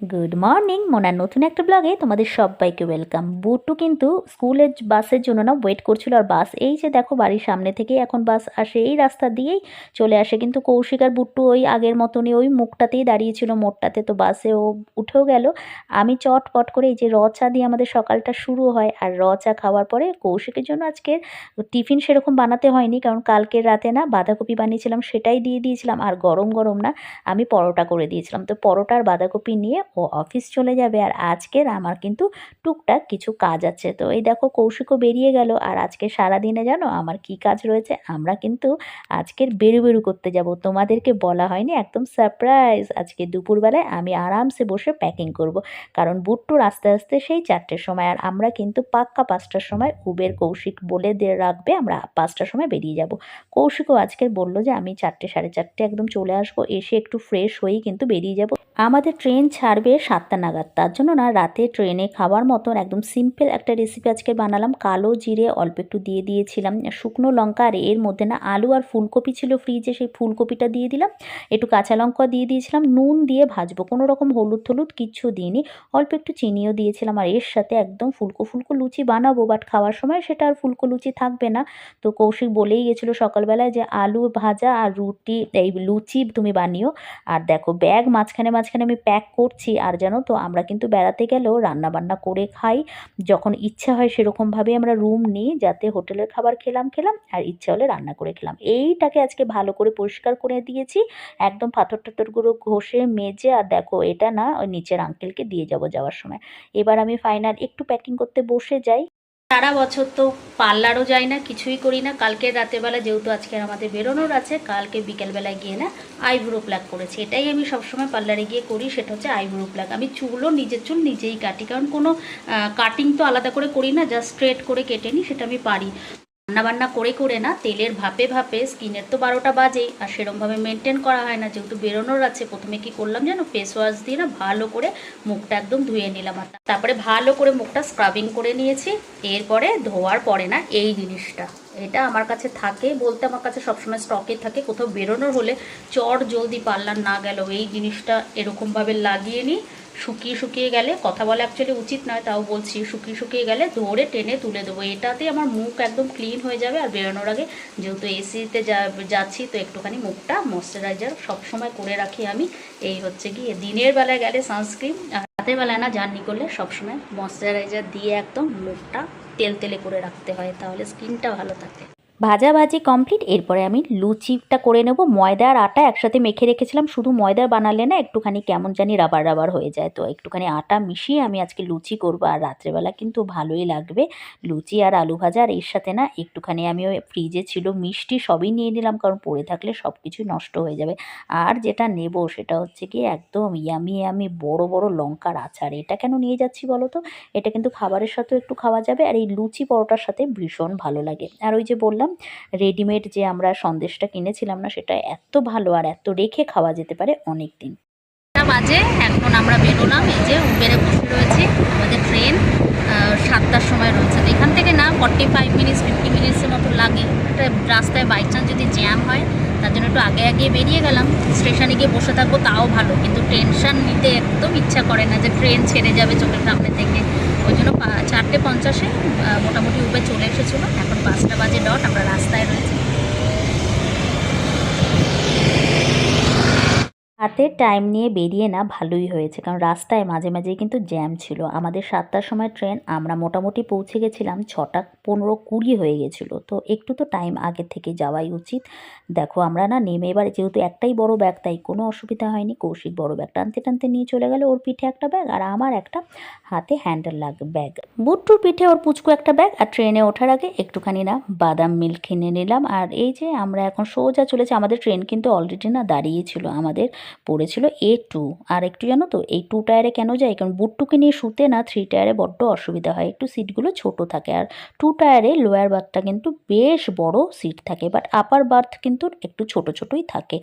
Good morning মোনার নতুন একটা ব্লগে তোমাদের সবাইকে ওয়েলকাম বুট্টু কিন্তু স্কুলের বাসের জন্য না ওয়েট করছিল আর বাস এই যে দেখো বাড়ির সামনে থেকেই এখন বাস আসে। এই রাস্তা দিয়েই চলে আসে। কিন্তু কৌশিক আর বুট্টু ওই আগের মতনই ওই মুখটাতেই দাঁড়িয়েছিল মোড়টাতে। তো বাসে ও উঠেও গেল। আমি চটপট করে এই যে র চা দিয়ে আমাদের সকালটা শুরু হয় আর র চা খাওয়ার পরে কৌশিকের জন্য আজকে টিফিন সেরকম বানাতে হয়নি। কারণ কালকের রাতে না বাঁধাকপি বানিয়েছিলাম সেটাই দিয়ে দিয়েছিলাম। আর গরম গরম না আমি পরোটা করে দিয়েছিলাম। তো পরোটা আর বাঁধাকপি নিয়ে ও অফিস চলে যাবে আর আজকের আমার কিন্তু টুকটাক কিছু কাজ আছে। তো এই দেখো, কৌশিকও বেরিয়ে গেল আর আজকে সারাদিনে জানো আমার কি কাজ রয়েছে? আমরা কিন্তু আজকের বেরু বেরু করতে যাব। তোমাদেরকে বলা হয়নি, একদম সারপ্রাইজ আজকে দুপুরবেলায় আমি আরামসে বসে প্যাকিং করব। কারণ বুট্টুর আস্তে আস্তে সেই চারটের সময় আর আমরা কিন্তু পাক্কা পাঁচটার সময় উবের কৌশিক বলে দিয়ে রাখবে, আমরা পাঁচটার সময় বেরিয়ে যাব। কৌশিকও আজকের বলল যে আমি চারটে, সাড়ে চারটে একদম চলে আসব, এসে একটু ফ্রেশ হয়েই কিন্তু বেরিয়ে যাব। আমাদের ট্রেন ছাড়বে সাতটা নাগাদ। তার জন্য না রাতে ট্রেনে খাবার মতন একদম সিম্পল একটা রেসিপি আজকে বানালাম। কালো জিরে অল্প একটু দিয়ে দিয়েছিলাম। শুকনো লঙ্কা আর এর মধ্যে না আলু আর ফুলকপি ছিল ফ্রিজে সেই ফুলকপিটা দিয়ে দিলাম। একটু কাঁচা লঙ্কা দিয়ে দিয়েছিলাম। নুন দিয়ে ভাজবো। কোনো রকম হলুদ হলুদ কিচ্ছু দিইনি। অল্প একটু চিনিও দিয়েছিলাম। আর এর সাথে একদম ফুলকো ফুলকো লুচি বানাবো। বাট খাওয়ার সময় সেটা আর ফুলকো লুচি থাকবে না। তো কৌশিক বলেই গেছিল সকালবেলায় যে আলু ভাজা আর রুটি, এই লুচি তুমি বানিও। আর দেখো ব্যাগ মাঝখানে মাঝখানে আমি প্যাক করছি আর জানো তো, আমরা কিন্তু বেড়াতে গেলেও রান্না বান্না করে খাই। যখন ইচ্ছা হয় সেরকমভাবে আমরা রুম নিই, যাতে হোটেলের খাবার খেলাম খেলাম আর ইচ্ছা হলে রান্না করে খেলাম। এইটাকে আজকে ভালো করে পরিষ্কার করে দিয়েছি। একদম পাথর টাথরগুলো ঘষে মেজে, আর দেখো এটা না ওই নিচের আঙ্কেলকে দিয়ে যাব যাওয়ার সময়। এবার আমি ফাইনাল একটু প্যাকিং করতে বসে যাই। সারা বছর তো পার্লারও যাই না, কিছুই করি না। কালকে রাতেরবেলা যেহেতু আজকে আমাদের বেরোনোর আছে, কালকে বিকেলবেলায় গিয়ে না আইব্রো প্লাক করেছি। এটাই আমি সবসময় পার্লারে গিয়ে করি, সেটা হচ্ছে আইব্রো প্লাক আমি চুলও নিজের চুল নিজেই কাটি, কারণ কোনো কাটিং তো আলাদা করে করি না জাস্ট স্ট্রেট করে কেটে নিই, সেটা আমি পারি। রান্নাবান্না করে করে না, তেলের ভাপে ভাপে স্কিনের তো বারোটা বাজেই, আর সেরমভাবে মেনটেন করা হয় না। যেহেতু বেরোনোর আছে, প্রথমে কি করলাম যেন ফেস ওয়াশ দিয়ে না ভালো করে মুখটা একদম ধুয়ে নিলাম। আর তারপরে ভালো করে মুখটা স্ক্রাবিং করে নিয়েছি। এরপরে ধোয়ার পরে না এই জিনিসটা। এটা আমার কাছে থাকে বলতে আমার কাছে সবসময় স্টকে থাকে। কোথাও বেরোনোর হলে চট জলদি পার্লার না গেল এই জিনিসটা এরকমভাবে লাগিয়ে নিই। শুকিয়ে শুকিয়ে গেলে, কথা বলা অ্যাকচুয়ালি উচিত নয়, তাও বলছি, শুকিয়ে শুকিয়ে গেলে ধরে টেনে তুলে দেবো। এটাতে আমার মুখ একদম ক্লিন হয়ে যাবে আর বেরোনোর আগে যেহেতু এসিতে যা, যাচ্ছি, তো একটুখানি মুখটা ময়শ্চারাইজার সবসময় করে রাখি আমি। এই হচ্ছে গিয়ে দিনের বেলায় গেলে সানস্ক্রিন আর রাতের বেলায় না জার্নি করলে সবসময় ময়শ্চারাইজার দিয়ে একদম মুখটা তেল তেলে করে রাখতে হয়, তাহলে স্কিনটা ভালো থাকে। ভাজাভাজি কমপ্লিট। এরপরে আমি লুচিটা করে নেব। ময়দা আর আটা একসাথে মেখে রেখেছিলাম। শুধু ময়দার বানালে না একটুখানি কেমন জানি রাবার রাবার হয়ে যায়। তো একটুখানি আটা মিশিয়ে আমি আজকে লুচি করব। আর রাত্রেবেলা কিন্তু ভালোই লাগবে। লুচি আর আলু ভাজা আর এর সাথে না একটুখানি আমি ওই ফ্রিজে ছিল মিষ্টি সবই নিয়ে নিলাম। কারণ পড়ে থাকলে সব কিছুই নষ্ট হয়ে যাবে। আর যেটা নেব সেটা হচ্ছে কি একদম ইয়ামি ইয়ামি বড় বড় লঙ্কার আচার। এটা কেন নিয়ে যাচ্ছি বলো তো? এটা কিন্তু খাবারের সাথেও একটু খাওয়া যাবে। আর এই লুচি পরোটার সাথে ভীষণ ভালো লাগে। আর ওই যে বললাম রেডিমেড যে আমরা সন্দেশটা কিনেছিলাম না, সেটা এত ভালো আর এত রেখে খাওয়া যেতে পারে অনেক দিন বাজে, এখন আমরা বেরোলাম, এই যে উবেরে বসে রয়েছে আমাদের ট্রেন সাতটার সময় রয়েছে। তো এখান থেকে না ফর্টি ফাইভ মিনিটস ফিফটি মিনিটসের মতো লাগে। একটা রাস্তায় বাই চান্স যদি জ্যাম হয়, তার জন্য একটু আগে আগে বেরিয়ে গেলাম। স্টেশনে গিয়ে বসে থাকব, তাও ভালো। কিন্তু টেনশন নিতে একদম ইচ্ছা করে না যে ট্রেন ছেড়ে যাবে চোখের সামনে থেকে। ওই জন্য চারটে পঞ্চাশে মোটামুটি উবে চলে এসেছিল। এখন পাঁচটা বাজে ডট আমরা রাস্তায় রয়েছি। হাতে টাইম নিয়ে বেরিয়ে না ভালোই হয়েছে। কারণ রাস্তায় মাঝে মাঝেই কিন্তু জ্যাম ছিল। আমাদের সাতটার সময় ট্রেন আমরা মোটামুটি পৌঁছে গেছিলাম ছটা পনেরো কুড়ি হয়ে গেছিল। তো একটু তো টাইম আগে থেকে যাওয়াই উচিত। দেখো, আমরা না নেমে এবার যেহেতু একটাই বড় ব্যাগ তাই কোনো অসুবিধা হয়নি। কৌশিক বড় ব্যাগ টানতে টানতে নিয়ে চলে গেল ওর পিঠে একটা ব্যাগ আর আমার একটা হাতে হ্যান্ডেল লাগ ব্যাগ বুট্টুর পিঠে ওর পুচকু একটা ব্যাগ আর ট্রেনে ওঠার আগে একটুখানি না বাদাম মিল্ক কিনে নিলাম। আর এই যে আমরা এখন সোজা চলেছি, আমাদের ট্রেন কিন্তু অলরেডি না দাঁড়িয়েছিল আমাদের। পড়েছিল এ টু আর একটু জানো তো, এই টু টায়ারে কেন যায়? কারণ বুটটুকে নিয়ে শুতে না থ্রি টায়ারে বড্ড অসুবিধা হয়। একটু সিটগুলো ছোট থাকে। আর টু টায়ারে লোয়ার বার্থটা কিন্তু বেশ বড় সিট থাকে বাট আপার বার্থ কিন্তু একটু ছোট ছোটই থাকে।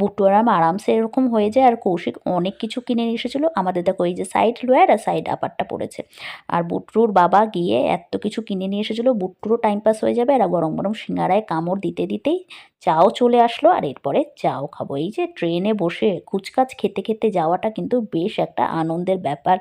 বুট্টু আরাম আরামসে এরকম হয়ে যায়। আর কৌশিক অনেক কিছু কিনে নিয়ে এসেছিল। আমাদের দেখো এই যে সাইড লোয়ার আর সাইড আপারটা পড়েছে। আর বুট্টুর বাবা গিয়ে এত কিছু কিনে নিয়ে এসেছিল। বুট্টুরও টাইম পাস হয়ে যাবে। আর গরম গরম সিঙ্গারায় কামড় দিতে দিতেই চাও চলে আসলো। আর এরপরে চাও খাব। এই যে ট্রেনে বসে বসে কুচকাচ খেতে খেতে যাওয়াটা কিন্তু বেশ একটা আনন্দের ব্যাপার।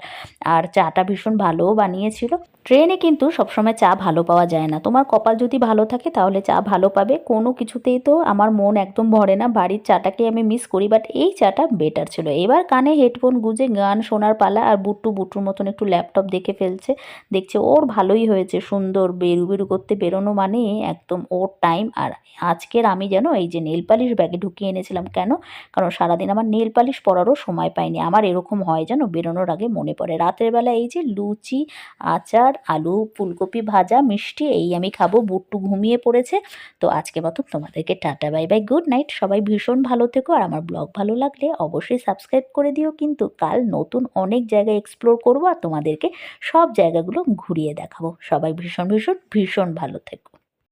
আর চাটা ভীষণ ভালোও বানিয়েছিল। ট্রেনে কিন্তু সবসময় চা ভালো পাওয়া যায় না। তোমার কপাল যদি ভালো থাকে তাহলে চা ভালো পাবে। কোনো কিছুতেই তো আমার মন একদম ভরে না। বাড়ির চাটাকে আমি মিস করি বাট এই চাটা বেটার ছিল। এবার কানে হেডফোন গুজে গান শোনার পালা আর বুট্টু বুট্টুর মতন একটু ল্যাপটপ দেখে ফেলছে। দেখছে ওর ভালোই হয়েছে। সুন্দর বেরু বেরু করতে বেরোনো মানে একদম ওর টাইম আর আজকের আমি যেন এই যে নেল পালিশ ব্যাগে ঢুকিয়ে এনেছিলাম কেন? কারণ সারাদিন আমার নেল পালিশ পরারও সময় পাইনি। আমার এরকম হয় যেন, বেরোনোর আগে মনে পড়ে। রাতের বেলা এই যে লুচি, আচার, আলু, ফুলকপি ভাজা, মিষ্টি, এই আমি খাব, বুট্টু ঘুমিয়ে পড়েছে। তো আজকে মতো তোমাদেরকে tata, bye bye good night সবাই ভীষণ ভালো থেকো। আর আমার ব্লগ ভালো লাগলে অবশ্যই সাবস্ক্রাইব করে দিও। কিন্তু কাল নতুন অনেক জায়গায় এক্সপ্লোর করব আর তোমাদেরকে সব জায়গাগুলো ঘুরিয়ে দেখাবো। সবাই ভীষণ ভীষণ ভীষণ ভালো থেকো।